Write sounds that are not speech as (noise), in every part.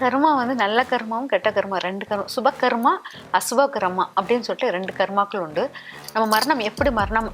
கர்மா வந்து நல்ல கர்மாவும் கெட்ட கர்மா ரெண்டு கர்மம் சுப கர்மா அசுப கர்மா அப்படின்னு சொல்லிட்டு ரெண்டு கர்மாக்கள் உண்டு. நம்ம மரணம் எப்படி மரணம்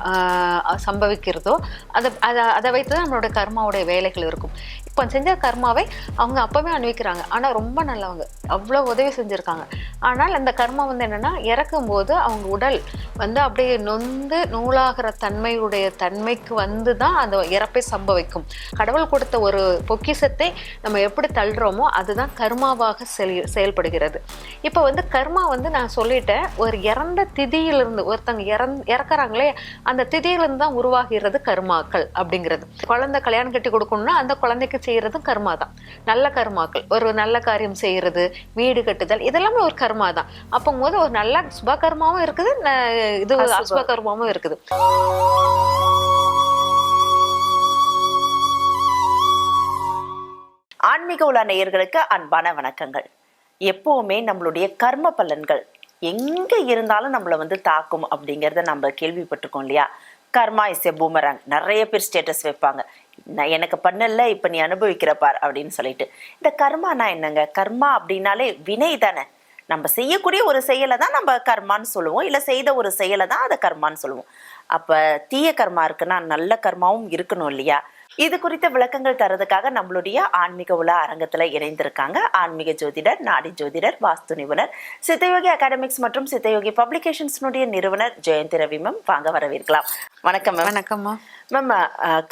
சம்பவிக்கிறதோ அதை அதை அதை வைத்து தான் நம்மளோட கர்மாவுடைய வேலைகள் இருக்கும். இப்போ செஞ்ச கர்மாவை அவங்க அப்போவே அனுபவிக்கிறாங்க ஆனால் ரொம்ப நல்லவங்க. அவ்வளோ உதவி செஞ்சுருக்காங்க. ஆனால் அந்த கர்மா வந்து என்னென்னா இறக்கும்போது அவங்க உடல் வந்து அப்படியே நொந்து நூலாகிற தன்மையுடைய தன்மைக்கு வந்து தான் அந்த இறப்பை சம்பவிக்கும். கடவுள் கொடுத்த ஒரு பொக்கிஷத்தை நம்ம எப்படி தள்ளுறோமோ அதுதான் கர்மாவாக செல் செயல்படுகிறது. இப்போ வந்து கர்மா வந்து நான் சொல்லிட்டேன் ஒரு இறந்த திதியிலிருந்து ஒருத்தங்க இறந் இறக்குறாங்களே அந்த திதியிலிருந்து தான் உருவாகிறது கர்மாக்கள் அப்படிங்கிறது. குழந்தை கல்யாணம் கட்டி கொடுக்கணும்னா அந்த குழந்தைக்கு செய்யறதும் கர்மா தான் நல்ல கர்மாக்கள் ஒரு நல்ல காரியம் செய்யறது வீடு கட்டுதல் இதெல்லாமே ஒரு கர்மா தான் அப்போது ஒரு நல்ல சுப கர்மாவும் இருக்குது இது அசுப. அசுப. கர்மாவும் இருக்குது. ஆன்மீக உலா நேயர்களுக்கு அன்பான வணக்கங்கள். எப்பவுமே நம்மளுடைய கர்ம பலன்கள் எங்க இருந்தாலும் நம்மள வந்து தாக்கும் அப்படிங்கறத நம்ம கேள்விப்பட்டிருக்கோம் இல்லையா? கர்மா இஸ் எ பூமராங் நிறைய பேர் ஸ்டேட்டஸ் வைப்பாங்க. நான் எனக்கு பண்ணல இப்ப நீ அனுபவிக்கிற பார் அப்படின்னு சொல்லிட்டு. இந்த கர்மானா என்னங்க? கர்மா அப்படின்னாலே வினை தானே. நம்ம செய்யக்கூடிய ஒரு செயலை தான் நம்ம கர்மான்னு சொல்லுவோம். இல்லை செய்த ஒரு செயலை தான் அதை கர்மான்னு சொல்லுவோம். அப்போ தீய கர்மா இருக்குன்னா நல்ல கர்மாவும் இருக்கணும் இல்லையா? இது குறித்த விளக்கங்கள் தரதுக்காக நம்மளுடைய ஆன்மீக உலா அரங்கத்துல இணைந்திருக்காங்க. ஆன்மீக ஜோதிடர் நாடி ஜோதிடர் வாஸ்து நிபுணர் சித்தயோகி அகாடமிக்ஸ் மற்றும் சித்தயோகி பப்ளிகேஷன்ஸ்னுடைய நிறுவனர் ஜெயந்தி ரவி மேம் வாங்க வரவேற்கலாம். வணக்கம் மேம் வணக்கம்மா மேம்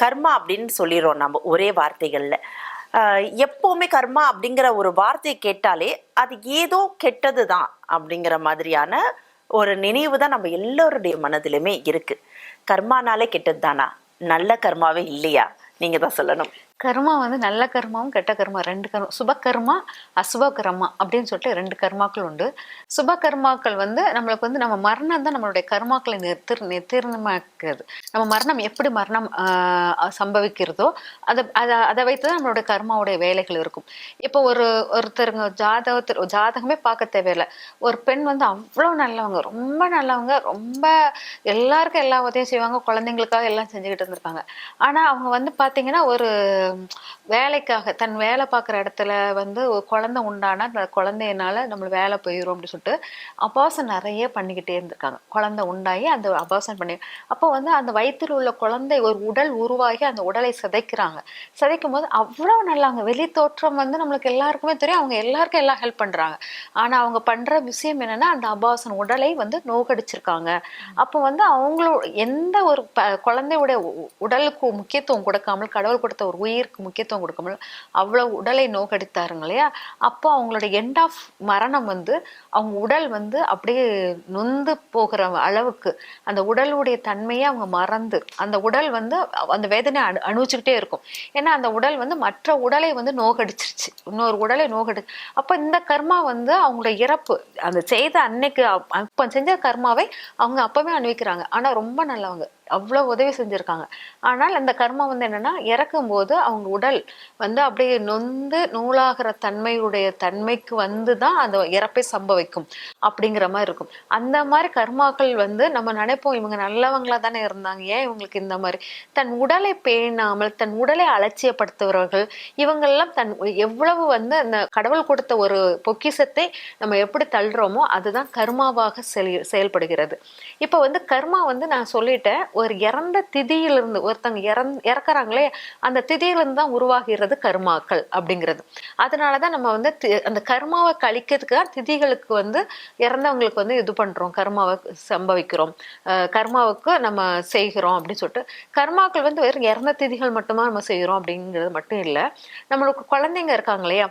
கர்மா அப்படின்னு சொல்லிடுறோம் நம்ம ஒரே வார்த்தைகள்ல. எப்பவுமே கர்மா அப்படிங்கிற ஒரு வார்த்தையை கேட்டாலே அது ஏதோ கெட்டது தான் அப்படிங்கிற மாதிரியான ஒரு நினைவு தான் நம்ம எல்லோருடைய மனதிலுமே இருக்கு. கர்மானாலே கெட்டது தானா நல்ல கர்மாவே இல்லையா? நீங்க தான் சொல்லணும். கர்மா வந்து நல்ல கர்மாவும் கெட்ட கர்மா ரெண்டு கர்மம் சுப கர்மா அசுப கர்மா அப்படின்னு சொல்லிட்டு ரெண்டு கர்மாக்கள் உண்டு. சுப கர்மாக்கள் வந்து நம்மளுக்கு வந்து நம்ம மரணம் தான் நம்மளுடைய கர்மாக்களை நிறுத்திர் நிர்த்தீர்ணமாக்குறது நம்ம மரணம் எப்படி மரணம் சம்பவிக்கிறதோ அதை அதை அதை வைத்து தான் நம்மளுடைய கர்மாவுடைய வேலைகள் இருக்கும். இப்போ ஒரு ஒருத்தருங்க ஜாதகத்தில் ஜாதகமே பார்க்க தேவையில்லை. ஒரு பெண் வந்து அவ்வளோ நல்லவங்க ரொம்ப நல்லவங்க ரொம்ப எல்லாருக்கும் எல்லா உதவியும் செய்வாங்க குழந்தைங்களுக்காக எல்லாம் செஞ்சுக்கிட்டு இருந்திருக்காங்க. ஆனால் அவங்க வந்து பார்த்தீங்கன்னா ஒரு வேலைக்காக தன் வேலை பார்க்குற இடத்துல வந்து ஒரு குழந்தை உண்டானா அந்த குழந்தையினால நம்ம வேலை போயிடும் அப்படின்னு சொல்லிட்டு அபாசம் நிறைய பண்ணிக்கிட்டே இருந்திருக்காங்க. குழந்தை உண்டாகி அந்த அபாசம் பண்ணி அப்போ வந்து அந்த வயிற்றில் உள்ள குழந்தை ஒரு உடல் உருவாகி அந்த உடலை சிதைக்கிறாங்க. சிதைக்கும் போது அவ்வளோ நல்லாங்க வெளி தோற்றம் வந்து நம்மளுக்கு எல்லாருக்குமே தெரியும். அவங்க எல்லாருக்கும் எல்லாம் ஹெல்ப் பண்ணுறாங்க ஆனால் அவங்க பண்ணுற விஷயம் என்னென்னா அந்த அபாசன் உடலை வந்து நோகடிச்சிருக்காங்க அப்போ வந்து அவங்களோட எந்த ஒரு குழந்தையுடைய உ- உடலுக்கு முக்கியத்துவம் கொடுக்காமல் கடவுள் கொடுத்த ஒரு உயிர் உயிருக்கு முக்கியத்துவம் முடியல அவ்வளோ உடலை நோகடித்தாருங்க இல்லையா? அப்போ அவங்களோட எண்ட் ஆஃப் மரணம் வந்து அவங்க உடல் வந்து அப்படியே நொந்து போகிற அளவுக்கு அந்த உடலுடைய தன்மையை அவங்க மறந்து அந்த உடல் வந்து அந்த வேதனை அனு அனுபவிச்சுக்கிட்டே இருக்கும். ஏன்னா அந்த உடல் வந்து மற்ற உடலை வந்து நோகடிச்சிருச்சு இன்னொரு உடலை நோகடி அப்போ இந்த கர்மா வந்து அவங்களோட இறப்பு அந்த செய்த அன்னைக்கு அப்போ செஞ்ச கர்மாவை அவங்க அப்பவே அனுபவிக்கிறாங்க. ஆனால் ரொம்ப நல்லவங்க. அவ்வளோ உதவி செஞ்சுருக்காங்க. ஆனால் அந்த கர்மா வந்து என்னென்னா இறக்கும்போது அவங்க உடல் வந்து அப்படியே நொந்து நூலாகிற தன்மையுடைய தன்மைக்கு வந்து தான் அந்த இறப்பை சம்பவிக்கும் அப்படிங்கிற மாதிரி இருக்கும். அந்த மாதிரி கர்மாக்கள் வந்து நம்ம நினைப்போம் இவங்க நல்லவங்களா தானே இருந்தாங்க ஏன் இவங்களுக்கு இந்த மாதிரி? தன் உடலை பேணாமல் தன் உடலை அலட்சியப்படுத்துகிறவர்கள் இவங்கெல்லாம் தன் எவ்வளவு வந்து அந்த கடவுள் கொடுத்த ஒரு பொக்கிஷத்தை நம்ம எப்படி தள்ளுறோமோ அதுதான் கர்மாவாக செல் செயல்படுகிறது. இப்போ வந்து கர்மா வந்து நான் சொல்லிட்டேன் ஒரு இறந்த திதியிலிருந்து ஒருத்தங்க இறந் இறக்குறாங்களே அந்த திதியிலிருந்து தான் உருவாகிறது கர்மாக்கள் அப்படிங்கிறது. அதனால தான் நம்ம வந்து தி- அந்த கர்மாவை கழிக்கிறதுக்கு தான் திதிகளுக்கு வந்து இறந்தவங்களுக்கு வந்து இது பண்ணுறோம் கர்மாவை சம்பவிக்கிறோம். கர்மாவுக்கு நம்ம செய்கிறோம் அப்படின்னு சொல்லிட்டு கர்மாக்கள் வந்து வெறும் இறந்த திதிகள் மட்டுமா நம்ம செய்கிறோம் அப்படிங்கிறது மட்டும் இல்லை. நம்மளுக்கு குழந்தைங்க இருக்காங்க இல்லையா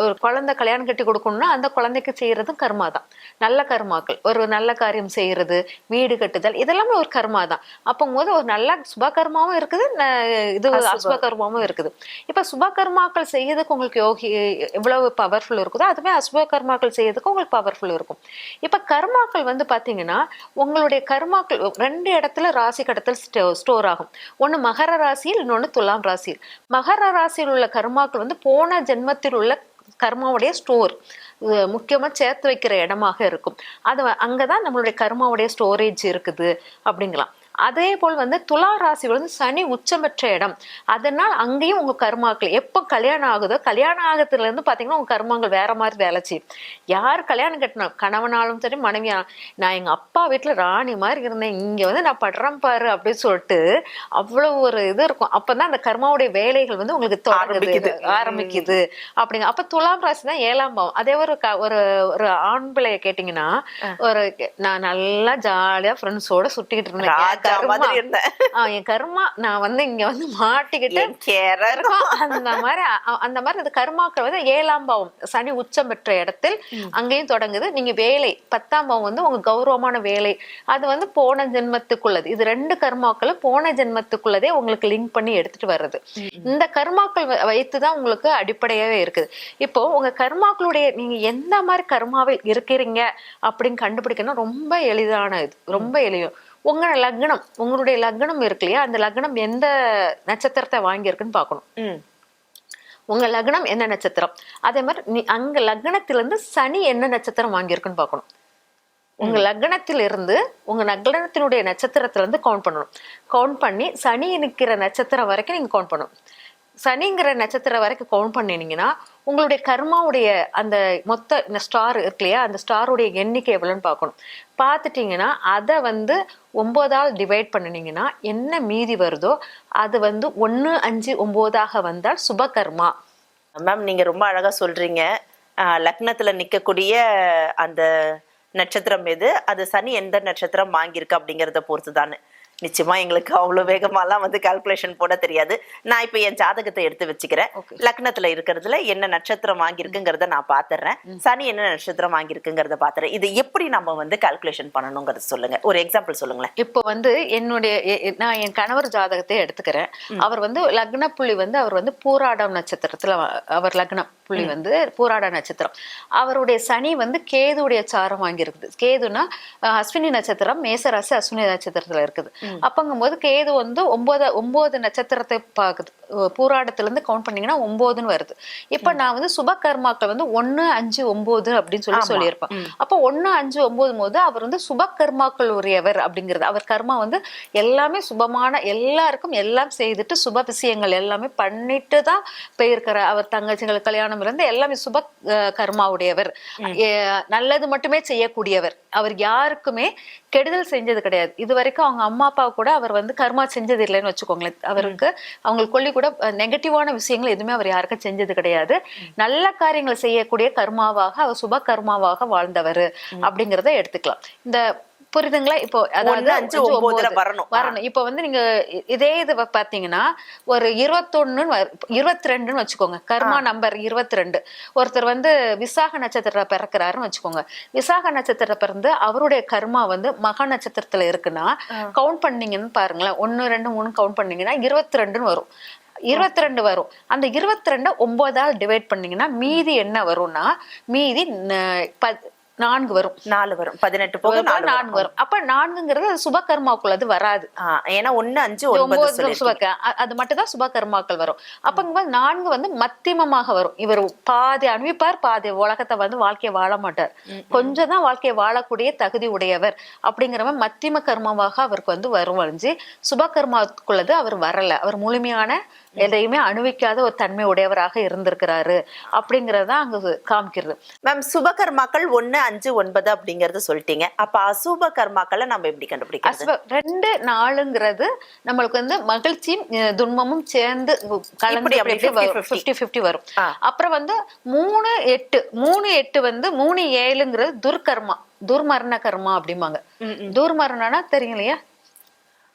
ஒரு குழந்தை கல்யாணம் கட்டி கொடுக்கணும்னா அந்த குழந்தைக்கு செய்யறதும் கர்மா தான். நல்ல கர்மாக்கள். ஒரு நல்ல காரியம் செய்யறது வீடு கட்டுதல் இதெல்லாமே ஒரு கர்மா தான். அப்போது ஒரு நல்ல சுப கர்மாவும் இருக்குது இது அசுப. கர்மாவும் இருக்குது. இப்ப சுப கர்மாக்கள் செய்யறதுக்கு உங்களுக்கு யோகி எவ்வளவு பவர்ஃபுல் இருக்குதோ அதுவே அசுப கர்மாக்கள் செய்யறதுக்கு உங்களுக்கு பவர்ஃபுல் இருக்கும். இப்ப கர்மாக்கள் வந்து பாத்தீங்கன்னா உங்களுடைய கர்மாக்கள் ரெண்டு இடத்துல ராசி கடத்தல் ஸ்டோர் ஆகும். ஒண்ணு மகர ராசியில் இன்னொன்னு துலாம் ராசியில். மகர ராசியில் உள்ள கர்மாக்கள் வந்து போன ஜென்மத்தில் உள்ள கர்மாவுடைய ஸ்டோர் முக்கியமா சேர்த்து வைக்கிற இடமாக இருக்கும். அது அங்கே அங்கதான் நம்மளுடைய கர்மாவுடைய ஸ்டோரேஜ் இருக்குது அப்படிங்கலாம். அதே போல் வந்து துலா ராசி வந்து சனி உச்சம் பெற்ற இடம். அதனால் அங்கேயும் உங்க கர்மாக்கள் எப்போ கல்யாணம் ஆகுதோ கல்யாணம் ஆகத்துல இருந்து பாத்தீங்கன்னா உங்க கர்மாங்கள் வேற மாதிரி வேலை செய்யும். யார் கல்யாணம் கட்டினா கணவனாலும் சரி மனைவியா நான் எங்க அப்பா வீட்டுல ராணி மாதிரி இருந்தேன். இங்க வந்து நான் படுறேன் பாரு அப்படின்னு சொல்லிட்டு அவ்வளவு ஒரு இது இருக்கும். அப்பதான் அந்த கர்மாவுடைய வேலைகள் வந்து உங்களுக்கு. தொடங்குது. ஆரம்பிக்குது. அப்படிங்க. அப்ப துலாம் ராசி தான் ஏழாம் பாவம். அதே ஒரு க- ஒரு ஒரு ஆண் பிள்ளைய கேட்டீங்கன்னா ஒரு நான் நல்லா ஜாலியா ஃப்ரெண்ட்ஸோட சுட்டிக்கிட்டு இருந்தேன். கர்மா- என் கர்மா நான் வந்து இங்க வந்து மாட்டிக்கிட்டு. அந்த மாதிரி அந்த மாதிரி இந்த கர்மாக்கள் வந்து ஏழாம் பாவம் சனி உச்சம் பெற்ற இடத்தில் அங்கேயும் தொடங்குது. நீங்க வேலை பத்தாம் பாவம் வந்து உங்க கௌரவமான வேலை. அது வந்து போன ஜென்மத்துக்குள்ளது. இது ரெண்டு கர்மாக்களும் போன ஜென்மத்துக்குள்ளதே உங்களுக்கு லிங்க் பண்ணி எடுத்துட்டு வர்றது. இந்த கர்மாக்கள் வைத்துதான் உங்களுக்கு அடிப்படையாவே இருக்குது. இப்போ உங்க கர்மாக்களுடைய நீங்க எந்த மாதிரி கர்மாவில் இருக்கிறீங்க அப்படின்னு கண்டுபிடிக்கணும் ரொம்ப எளிதான இது ரொம்ப எளிய உங்க லக்னம் உங்களுடைய லக்னம் இருக்கு இல்லையா? அந்த லக்னம் எந்த நட்சத்திரத்தை வாங்கியிருக்குன்னு பார்க்கணும். உங்க லக்னம் என்ன நட்சத்திரம்? அதே மாதிரி நீ அங்க லக்னத்திலிருந்து சனி என்ன நட்சத்திரம் வாங்கியிருக்குன்னு பார்க்கணும். உங்க லக்னத்தில் இருந்து உங்க லக்னத்தினுடைய நட்சத்திரத்துல இருந்து கவுண்ட் பண்ணணும். கவுண்ட் பண்ணி சனி நிக்கிற நட்சத்திரம் வரைக்கும் நீங்க கவுண்ட் பண்ணணும். சனிங்கிற நட்சத்திரம் வரைக்கும் கவுண்ட் பண்ணினீங்கன்னா உங்களுடைய கர்மாவுடைய அந்த மொத்த இந்த ஸ்டார் இருக்கு இல்லையா அந்த ஸ்டாருடைய எண்ணிக்கை எவ்வளோன்னு பார்க்கணும். பார்த்துட்டீங்கன்னா அதை வந்து ஒம்போதால் டிவைட் பண்ணினீங்கன்னா என்ன மீதி வருதோ அது வந்து ஒன்று அஞ்சு ஒம்போதாக வந்தால் சுபகர்மா. மேம் நீங்கள் ரொம்ப அழகாக சொல்கிறீங்க லக்னத்தில் நிற்கக்கூடிய அந்த நட்சத்திரம் எது? அது சனி எந்த நட்சத்திரம் வாங்கியிருக்கு அப்படிங்கிறத பொறுத்து தானே நிச்சயமா எங்களுக்கு அவ்வளவு வேகமாலாம் வந்து கால்குலேஷன் போட தெரியாது. நான் இப்ப என் ஜாதகத்தை எடுத்து வச்சுக்கிறேன். லக்னத்துல இருக்கிறதுல என்ன நட்சத்திரம் வாங்கியிருக்குங்கிறத நான் பாத்துறேன். சனி என்ன நட்சத்திரம் வாங்கியிருக்குங்கிறத பாத்துறேன். இது எப்படி நம்ம வந்து கால்குலேஷன் பண்ணணுங்கிறத சொல்லுங்க. ஒரு எக்ஸாம்பிள் சொல்லுங்களேன். இப்போ வந்து என்னுடைய நான் என் கணவர் ஜாதகத்தை எடுத்துக்கிறேன். அவர் வந்து லக்ன புள்ளி வந்து அவர் வந்து பூராடம் நட்சத்திரத்துல அவர் லக்னம் புள்ளி வந்து பூராட நட்சத்திரம். அவருடைய சனி வந்து கேதுடைய சாரம் வாங்கியிருக்குது. கேதுனா அஸ்வினி நட்சத்திரம் மேசராசி அஸ்வினி நட்சத்திரத்துல இருக்குது. அப்பங்கும்போது கேது வந்து ஒன்பது ஒன்பது நட்சத்திரத்தை பார்க்குது அஹ், பூராடத்துல இருந்து கவுண்ட் பண்ணீங்கன்னா ஒன்பதுன்னு வருது. இப்ப நான் வந்து சுப கர்மாக்கள் வந்து ஒண்ணு அஞ்சு ஒன்பது அப்படின்னு சொல்லி. சொல்லியிருப்பேன். அப்போ ஒண்ணு அஞ்சு ஒன்பது போது அவர் வந்து சுப கர்மாக்கள் உரியவர் அப்படிங்கிறது. அவர் கர்மா வந்து எல்லாமே சுபமான எல்லாருக்கும் எல்லாம் செய்துட்டு சுப விஷயங்கள் எல்லாமே பண்ணிட்டு தான் போயிருக்கிறார் அவர் தங்கச்சிங்களுக்கு கல்யாணம் இருந்து எல்லாமே சுப கர்மாவுடையவர். நல்லது மட்டுமே செய்யக்கூடியவர். அவர் யாருக்குமே கெடுதல் செஞ்சது கிடையாது. இது வரைக்கும் அவங்க அம்மா அப்பா கூட அவர் வந்து கர்மா செஞ்சது இல்லைன்னு வச்சுக்கோங்களேன். அவருக்கு அவங்களுக்கு கொல்லி கூட நெகட்டிவான விஷயங்கள் எதுவுமே அவர் யாருக்கும் செஞ்சது கிடையாது. நல்ல காரியங்கள் செய்யக்கூடிய கர்மாவாக அவர் சுப கர்மாவாக வாழ்ந்தவர் அப்படிங்கறத எடுத்துக்கலாம். இந்த புரியுதுங்களா இப்போ அதாவது அஞ்சு, ஒன்பதுல வரணும். வரணும். இப்போ வந்து நீங்க இதே இது பாத்தீங்கன்னா ஒரு இருபத்தொன்னு இருபத்தி ரெண்டுன்னு வச்சுக்கோங்க. கர்மா நம்பர் இருபத்தி ரெண்டு ஒருத்தர் வந்து விசாக நட்சத்திரத்துல பிறக்கிறாருன்னு வச்சுக்கோங்க. விசாக நட்சத்திரத்துல பிறந்து அவருடைய கர்மா வந்து மக நட்சத்திரத்துல இருக்குன்னா கவுண்ட் பண்ணீங்கன்னு பாருங்களேன். ஒன்னு ரெண்டு மூணு கவுண்ட் பண்ணீங்கன்னா இருபத்தி ரெண்டுன்னு வரும். இருபத்தி ரெண்டு வரும். அந்த இருபத்தி ரெண்டு ஒன்பதால் டிவைட் பண்ணீங்கன்னா மீதி என்ன வரும்னா மீதி நான்கு வரும். நாலு வரும். பதினெட்டு போக நான்கு வரும். அப்ப நான்குங்கிறது அது சுபகர்மாக்குள்ளது வராது. ஆஹ் ஏன்னா ஒண்ணு அஞ்சு ஒன்பது. சுப அ- அது மட்டும் தான் சுப கர்மாக்கள் வரும் அப்பங்கும்போது நான்கு வந்து மத்தியமமாக வரும். இவர் பாதி அனுப்பிப்பார் பாதி உலகத்தை வந்து வாழ்க்கையை வாழ மாட்டார். கொஞ்சம் தான் வாழ்க்கையை வாழக்கூடிய தகுதி உடையவர் அப்படிங்கிறவன் மத்தியம கர்மாவாக அவருக்கு வந்து வரும் வழிஞ்சு சுப கர்மாக்குள்ளது அவர் வரல. அவர் முழுமையான எதையுமே அணுவிக்காத ஒரு தன்மை உடையவராக இருந்திருக்கிறாரு அப்படிங்கறத அங்க காமிக்கிறது. மேம் சுப கர்மாக்கள் ஒண்ணு அஞ்சு ஒன்பது அப்படிங்கறது சொல்லிட்டீங்க. அப்ப அசுப கர்மாக்களை நம்ம எப்படி கண்டுபிடிக்கிறது? ரெண்டு நாளுங்கிறது நம்மளுக்கு வந்து மகிழ்ச்சியும் துன்பமும் சேர்ந்து கலந்து 50-50. ஃபிஃப்டி ஃபிஃப்டி வரும். அப்புறம் வந்து மூணு எட்டு. மூணு எட்டு வந்து மூணு ஏழுங்கிறது துர்கர்மா துர்மரண கர்மா அப்படிம்பாங்க. துர்மரணம்னா தெரியும் இல்லையா?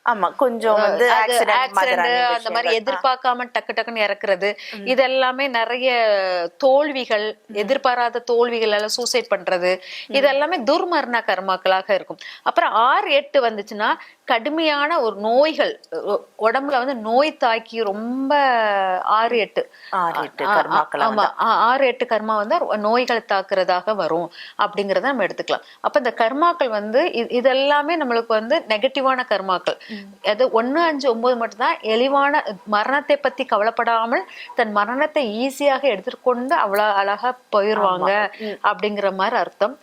ஆமா கொஞ்சம் வந்து அந்த மாதிரி எதிர்பார்க்காம டக்கு டக்குன்னு இறக்குறது. இதெல்லாமே நிறைய தோல்விகள் எதிர்பாராத தோல்விகள் எல்லாம் சூசைட் பண்றது இதெல்லாமே துர்மரண கர்மாக்களாக இருக்கும். அப்புறம் ஆறு எட்டு வந்துச்சுன்னா கடுமையான ஒரு நோய்கள் உடம்புல வந்து நோய் தாக்கி ரொம்ப ஆறு எட்டு. ஆமா. ஆறு எட்டு கர்மா வந்து நோய்களை தாக்குறதாக வரும் அப்படிங்கறத நம்ம எடுத்துக்கலாம். அப்ப இந்த கர்மாக்கள் வந்து இதெல்லாமே நம்மளுக்கு வந்து நெகட்டிவான கர்மாக்கள். அது ஒண்ணு அஞ்சு ஒன்பது மட்டும்தான். எளிவான மரணத்தை பத்தி கவலைப்படாமல் தன் மரணத்தை ஈஸியாக எடுத்துக்கொண்டு அவ்வளவு அழகா போயிருவாங்க அப்படிங்கிற மாதிரி அர்த்தம்.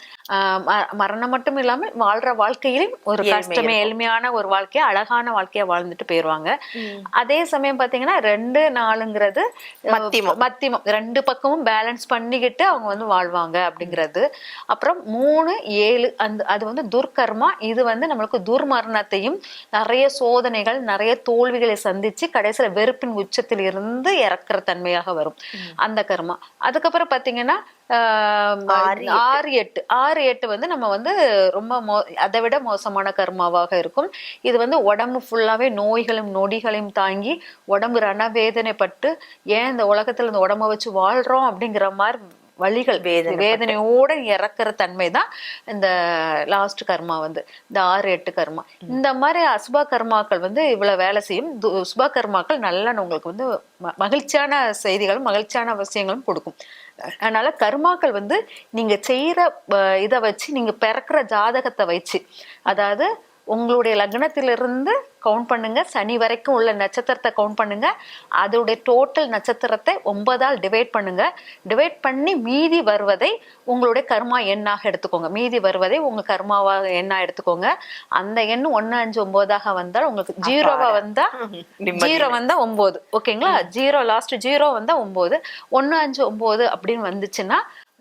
மரணம் மட்டும் இல்லாமல் வாழ்ற வாழ்க்கையிலும் ஒரு கஷ்டமே எளிமையான ஒரு வாழ்க்கையை அழகான வாழ்க்கையா வாழ்ந்துட்டு போயிருவாங்க. அதே சமயம் பாத்தீங்கன்னா ரெண்டு நாளுங்கிறது மத்தியமம். மத்தியமம் ரெண்டு பக்கமும் பேலன்ஸ் பண்ணிக்கிட்டு அவங்க வந்து வாழ்வாங்க அப்படிங்கிறது. அப்புறம் மூணு ஏழு அந்த அது வந்து துர்கர்மா. இது வந்து நம்மளுக்கு துர்மரணத்தையும் நிறைய சோதனைகள் நிறைய தோல்விகளை சந்திச்சு கடைசியில வெறுப்பின் உச்சத்தில் இருந்து இறக்குற தன்மையாக வரும். அந்த கர்மா. அதுக்கப்புறம் பாத்தீங்கன்னா ஆறு, எட்டு. ஆறு எட்டு. வந்து நம்ம வந்து ரொம்ப மோ அதை விட மோசமான கர்மாவாக இருக்கும். இது வந்து உடம்பு ஃபுல்லாவே நோய்களும் நொடிகளையும் தாங்கி உடம்பு ரணவேதனைப்பட்டு ஏன் இந்த உலகத்துல இந்த உடம்ப வச்சு வாழ்றோம் அப்படிங்கிற மாதிரி வழிகள் வேதனைப்பட்டு. வேதனையோட இறக்குற தன்மை தான் இந்த லாஸ்ட் கர்மா வந்து இந்த ஆறு எட்டு கர்மா. இந்த மாதிரி அசுப கர்மாக்கள் வந்து இவ்வளவு வேலை செய்யும். சுப கர்மாக்கள் நல்ல உங்களுக்கு வந்து மகிழ்ச்சியான செய்திகளும் மகிழ்ச்சியான விஷயங்களும் கொடுக்கும். அதனால கர்மாக்கள் வந்து நீங்க செய்யற இதை வச்சு நீங்க பிறக்கிற ஜாதகத்தை வச்சு அதாவது உங்களுடைய லக்னத்திலிருந்து கவுண்ட் பண்ணுங்க. சனி வரைக்கும் உள்ள நட்சத்திரத்தை கவுண்ட் பண்ணுங்க. அதோடைய டோட்டல் நட்சத்திரத்தை ஒன்பதால் டிவைட் பண்ணுங்க. டிவைட் பண்ணி மீதி வருவதை உங்களுடைய கர்மா எண்ணாக எடுத்துக்கோங்க. மீதி வருவதை உங்க கர்மாவாக எண்ணா எடுத்துக்கோங்க. அந்த எண் ஒண்ணு அஞ்சு ஒன்பதாக வந்தால் உங்களுக்கு ஜீரோவா வந்தா (laughs) ஜீரோ வந்தா ஒன்பது. ஓகேங்களா? ஜீரோ லாஸ்ட் ஜீரோ வந்தா ஒன்பது. ஒண்ணு அஞ்சு ஒன்பது அப்படின்னு வந்துச்சுன்னா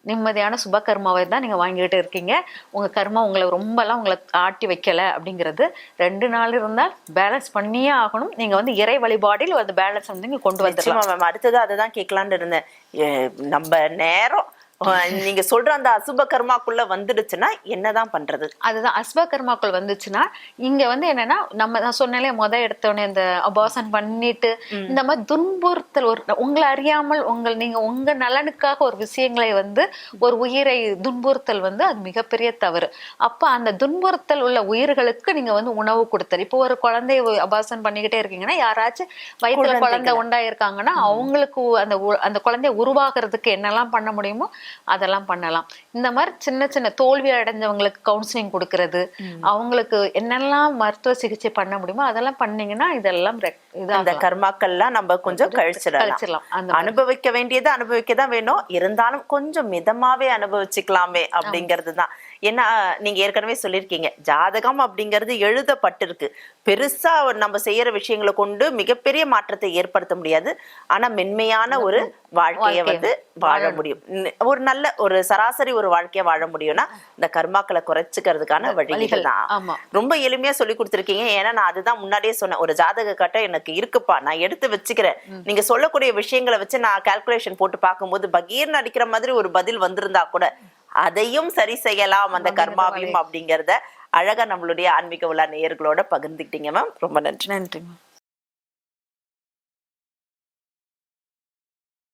நிம்மதியான சுப கர்மாவை தான் நீங்க வாங்கிட்டு இருக்கீங்க. உங்க கர்மா உங்களை ரொம்பலாம் உங்களை ஆட்டி வைக்கல அப்படிங்கிறது ரெண்டு நாள் இருந்தால் பேலன்ஸ் பண்ணியே ஆகணும். நீங்க வந்து இறை வழிபாடில் அந்த பேலன்ஸ் வந்து நீங்க கொண்டு வந்துடலாம். மேம் அடுத்தது அதை தான் கேட்கலான்னு இருந்தேன் நம்ம நேரம் நீங்க சொல்ற அந்த அசுப கர்மாக்குள்ள வந்துடுச்சுன்னா என்னதான் பண்றது? அதுதான் அஸ்ப கர்மாக்கள் வந்துச்சுன்னா இங்க வந்து என்னன்னா நம்ம நான் சொன்னேனே முத எடுத்தோடனே இந்த அபாசன் பண்ணிட்டு இந்த மாதிரி துன்புறுத்தல் ஒரு உங்களை அறியாமல் உங்கள் நீங்க உங்க நலனுக்காக ஒரு விஷயங்களை வந்து ஒரு உயிரை துன்புறுத்தல் வந்து அது மிகப்பெரிய தவறு. அப்ப அந்த துன்புறுத்தல் உள்ள உயிர்களுக்கு நீங்க வந்து உணவு கொடுத்தல். இப்போ ஒரு குழந்தைய அபாசன் பண்ணிக்கிட்டே இருக்கீங்கன்னா யாராச்சும் வயிற்றுல குழந்தை உண்டாயிருக்காங்கன்னா அவங்களுக்கு அந்த அந்த குழந்தைய உருவாக்குறதுக்கு என்னெல்லாம் பண்ண முடியுமோ அதெல்லாம் பண்ணலாம். இந்த மாதிரி சின்ன சின்ன தோல்வி அடைஞ்சவங்களுக்கு கவுன்சிலிங் கொடுக்கறது அவங்களுக்கு என்னெல்லாம் மருத்துவ சிகிச்சை பண்ண முடியுமோ அதெல்லாம் பண்ணீங்கன்னா இதெல்லாம் அந்த. கர்மாக்கள்லாம் நம்ம கொஞ்சம் கழிச்சிடலாம். அனுபவிக்க வேண்டியது அனுபவிக்க தான் வேணும். இருந்தாலும் கொஞ்சம் மிதமாவே அனுபவிச்சுக்கலாமே அப்படிங்கிறது தான். ஏன்னா நீங்க ஏற்கனவே சொல்லியிருக்கீங்க ஜாதகம் அப்படிங்கிறது எழுதப்பட்டிருக்கு. பெருசா நம்ம செய்யற விஷயங்களை கொண்டு மிகப்பெரிய மாற்றத்தை ஏற்படுத்த முடியாது. ஆனா மென்மையான ஒரு வாழ்க்கையை வந்து வாழ முடியும். ஒரு நல்ல ஒரு சராசரி ஒரு வாழ்க்கைய வாழ முடியும்னா இந்த கர்மாக்களை குறைச்சிக்கிறதுக்கான வழிகள் தான். ரொம்ப எளிமையா சொல்லி கொடுத்துருக்கீங்க. ஏன்னா நான் அதுதான் முன்னாடியே சொன்னேன். ஒரு ஜாதக கட்டம் எனக்கு இருக்குப்பா. நான் எடுத்து வச்சுக்கிறேன். நீங்க சொல்லக்கூடிய விஷயங்களை வச்சு நான் கால்குலேஷன் போட்டு பார்க்கும்போது பகீர்னு அடிக்கிற மாதிரி ஒரு பதில் வந்திருந்தா கூட அதையும் சரி செய்யலாம் அந்த கர்மாவையும் அப்படிங்கறத அழகா நம்மளுடைய ஆன்மீக உலா நேயர்களோட பகிர்ந்துக்கிட்டீங்க மேம் ரொம்ப நன்றி. நன்றிம்மா